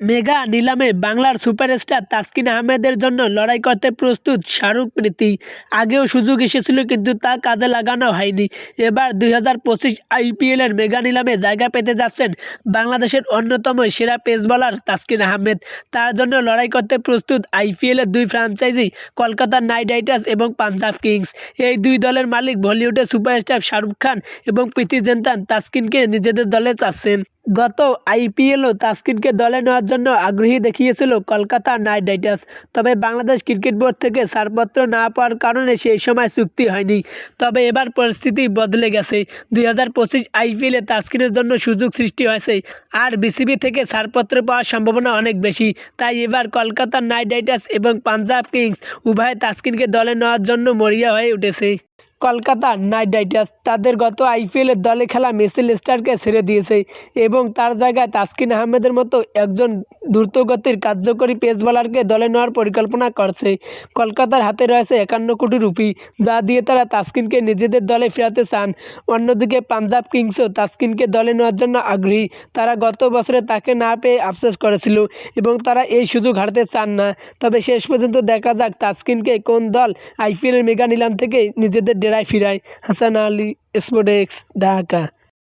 Mega নিলামে বাংলার superstar Taskin আহমেদের জন্য লড়াই করতে প্রস্তুত শাহরুখ প্রীতি। আগেও সুযোগ এসেছিল কিন্তু তা কাজে লাগানো হয়নি। এবার দুই হাজার পঁচিশ আইপিএলের মেগা নিলামে জায়গা পেতে যাচ্ছেন বাংলাদেশের অন্যতম সেরা পেস বলার তাসকিন আহমেদ। তার জন্য লড়াই করতে প্রস্তুত আইপিএলের দুই ফ্রাঞ্চাইজি কলকাতা নাইট রাইডার্স এবং পাঞ্জাব কিংস। এই দুই দলের মালিক বলিউডের সুপারস্টার শাহরুখ খান এবং প্রীতি জেন্টান তাসকিনকে নিজেদের দলে চাচ্ছেন। গত আইপিএলও তাসকিনকে দলে নেওয়ার জন্য আগ্রহী দেখিয়েছিল কলকাতা নাইট রাইডার্স। তবে বাংলাদেশ ক্রিকেট বোর্ড থেকে ছাড়পত্র না পাওয়ার কারণে সেই সময় চুক্তি হয়নি। তবে এবার পরিস্থিতি বদলে গেছে। দুই হাজার পঁচিশ আইপিএলে তাস্কিনের জন্য সুযোগ সৃষ্টি হয়েছে। আর বিসিবি থেকে ছাড়পত্র পাওয়ার সম্ভাবনা অনেক বেশি। তাই এবার কলকাতা নাইট রাইডার্স এবং পাঞ্জাব কিংস উভয় তাসকিনকে দলে নেওয়ার জন্য মরিয়া হয়ে উঠেছে। Kolkata Knight Riders. তাদের গত আইপিএলের দলে খেলা মিসেল স্টারকে ছেড়ে দিয়েছে এবং তার জায়গায় তাসকিন আহমেদের মতো একজন দ্রুতগতির কার্যকরী পেস বোলারকে দলে নেওয়ার পরিকল্পনা করছে। কলকাতার হাতে রয়েছে একান্ন কোটি রুপি, যা দিয়ে তারা তাসকিনকে নিজেদের দলে ফেরাতে চান। অন্যদিকে পাঞ্জাব কিংসও তাসকিনকে দলে নেওয়ার জন্য আগ্রহী। তারা গত বছরে তাকে না পেয়ে আফসোস করেছিল এবং তারা এই সুযোগ হারাতে চান না। তবে শেষ পর্যন্ত দেখা যাক তাসকিনকে কোন দল আইপিএলের মেগা নিলাম থেকে নিজেদের ডেরায় ফিরায় হাসান আলী স্পোর্টেক্স ঢাকা